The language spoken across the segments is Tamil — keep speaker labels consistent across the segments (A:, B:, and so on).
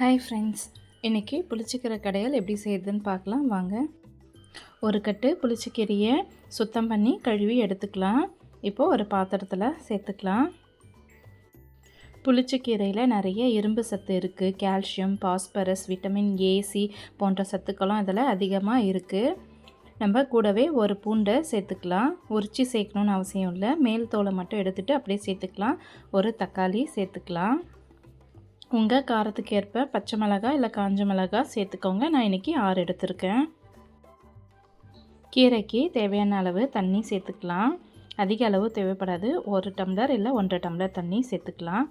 A: ஹாய் ஃப்ரெண்ட்ஸ் இன்றைக்கி புளிச்சிக்கிற கடையில் எப்படி செய்யுதுன்னு பார்க்கலாம். வாங்க. ஒரு கட்டு புளிச்சிக்கீரையை சுத்தம் பண்ணி கழுவி எடுத்துக்கலாம். இப்போது ஒரு பாத்திரத்தில் சேர்த்துக்கலாம். புளிச்சக்கீரையில் நிறைய இரும்பு சத்து இருக்குது கால்சியம் பாஸ்பரஸ் விட்டமின் ஏசி போன்ற சத்துக்களும் இதில் அதிகமாக இருக்குது நம்ம கூடவே ஒரு பூண்டை சேர்த்துக்கலாம். உரிச்சி சேர்க்கணுன்னு அவசியம் இல்லை. மேல் தோலை மட்டும் எடுத்துகிட்டு அப்படியே சேர்த்துக்கலாம். ஒரு தக்காளி சேர்த்துக்கலாம். உங்கள் காரத்துக்கு ஏற்ப பச்சை மிளகா இல்லை காஞ்ச மிளகா சேர்த்துக்கோங்க. நான் இன்றைக்கி ஆறு எடுத்திருக்கேன். கீரைக்கு தேவையான அளவு தண்ணி சேர்த்துக்கலாம். அதிக அளவு தேவைப்படாது. ஒரு டம்ளர் இல்லை ஒன்றரை டம்ளர் தண்ணி சேர்த்துக்கலாம்.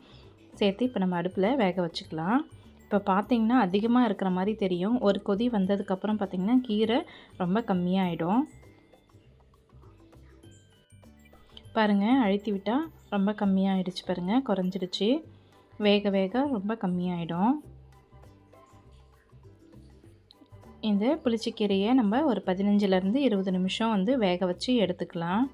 A: சேர்த்து இப்போ நம்ம அடுப்பில் வேக வச்சுக்கலாம். இப்போ பார்த்திங்கன்னா அதிகமாக இருக்கிற மாதிரி தெரியும். ஒரு கொதி வந்ததுக்கப்புறம் பார்த்திங்கன்னா கீரை ரொம்ப கம்மியாகிடும் பாருங்கள் அழுத்தி விட்டால் ரொம்ப கம்மியாகிடுச்சு பாருங்கள் குறைஞ்சிடுச்சு. வேக வேக ரொம்ப கம்மியாயிடும். இந்த புளிச்சிக்கீரையை நம்ம ஒரு பதினஞ்சுலேருந்து இருபது நிமிஷம் வந்து வேக வச்சு எடுத்துக்கலாம்.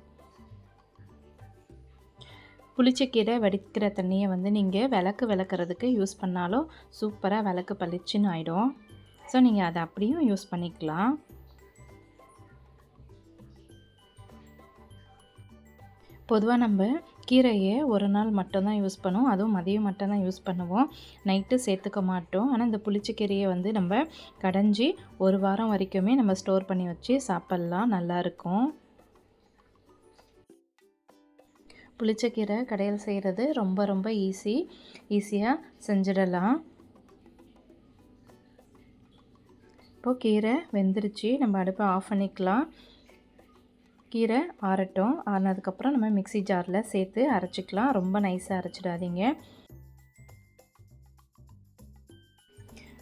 A: புளிச்சக்கீரை வடிக்கிற தண்ணியை வந்து நீங்கள் விளக்கு விளக்குறதுக்கு யூஸ் பண்ணாலும் சூப்பராக விளக்கு பளிச்சுன்னு ஆகிடும் ஸோ நீங்கள் அதை அப்படியும் யூஸ் பண்ணிக்கலாம். பொதுவாக நம்ம கீரையை ஒரு நாள் மட்டும்தான் யூஸ் பண்ணுவோம். அதுவும் மதியம் மட்டும்தான் யூஸ் பண்ணுவோம். நைட்டு சேர்த்துக்க மாட்டோம். ஆனால் இந்த புளிச்சக்கீரையை வந்து நம்ம கடைஞ்சி ஒரு வாரம் வரைக்குமே நம்ம ஸ்டோர் பண்ணி வச்சு சாப்பிட்லாம். நல்லாயிருக்கும் புளிச்சக்கீரை கடையில் செய்கிறது ரொம்ப ரொம்ப ஈஸி ஈஸியாக செஞ்சிடலாம். இப்போது கீரை வெந்துருச்சு. நம்ம அடுப்பை ஆஃப் பண்ணிக்கலாம். கீரை ஆறட்டும் ஆறினதுக்கப்புறம் நம்ம மிக்சி ஜாரில் சேர்த்து அரைச்சிக்கலாம். ரொம்ப நைஸாக அரைச்சிடாதீங்க.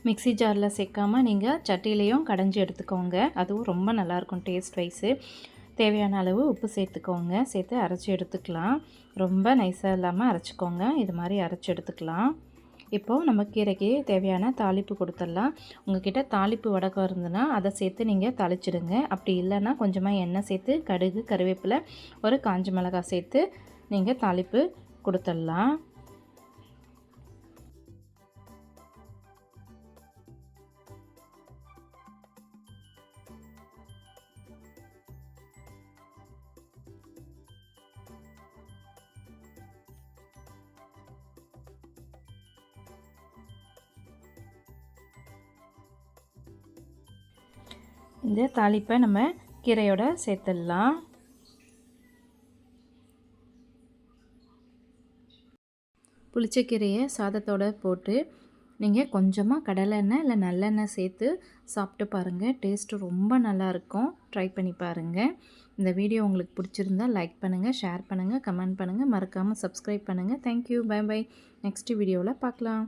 A: மிக்சி ஜாரில் சேர்க்காமல் நீங்கள் சட்டிலையும் கடைஞ்சி எடுத்துக்கோங்க. அதுவும் ரொம்ப நல்லாயிருக்கும் டேஸ்ட் வைஸு. தேவையான அளவு உப்பு சேர்த்துக்கோங்க. சேர்த்து அரைச்சி எடுத்துக்கலாம். ரொம்ப நைஸாக இல்லாமல் அரைச்சிக்கோங்க. இது மாதிரி அரைச்சி எடுத்துக்கலாம். இப்போது நம்ம கீரைக்கு தேவையான தாளிப்பு கொடுத்துடலாம். உங்ககிட்ட தாளிப்பு வடகம் இருந்ததுன்னா அதை சேர்த்து நீங்கள் தாளிச்சிடுங்க. அப்படி இல்லைன்னா கொஞ்சமாக எண்ணெய் சேர்த்து கடுகு கருவேப்பிலை ஒரு காஞ்ச மிளகாய் சேர்த்து நீங்கள் தாளிப்பு கொடுத்துடலாம். இந்த தாளிப்பை நம்ம கீரையோட சேர்த்துடலாம். புளிச்சக்கீரையை சாதத்தோடு போட்டு நீங்கள் கொஞ்சமாக கடலெண்ணெய் இல்லை நல்லெண்ணெய் சேர்த்து சாப்பிட்டு பாருங்கள் டேஸ்ட்டு ரொம்ப நல்லாயிருக்கும் ட்ரை பண்ணி பாருங்கள் இந்த வீடியோ உங்களுக்கு பிடிச்சிருந்தால் லைக் பண்ணுங்கள் ஷேர் பண்ணுங்கள் கமெண்ட் பண்ணுங்கள் மறக்காமல் சப்ஸ்கிரைப் பண்ணுங்கள் தேங்க்யூ பை பை நெக்ஸ்ட் வீடியோவில் பார்க்கலாம்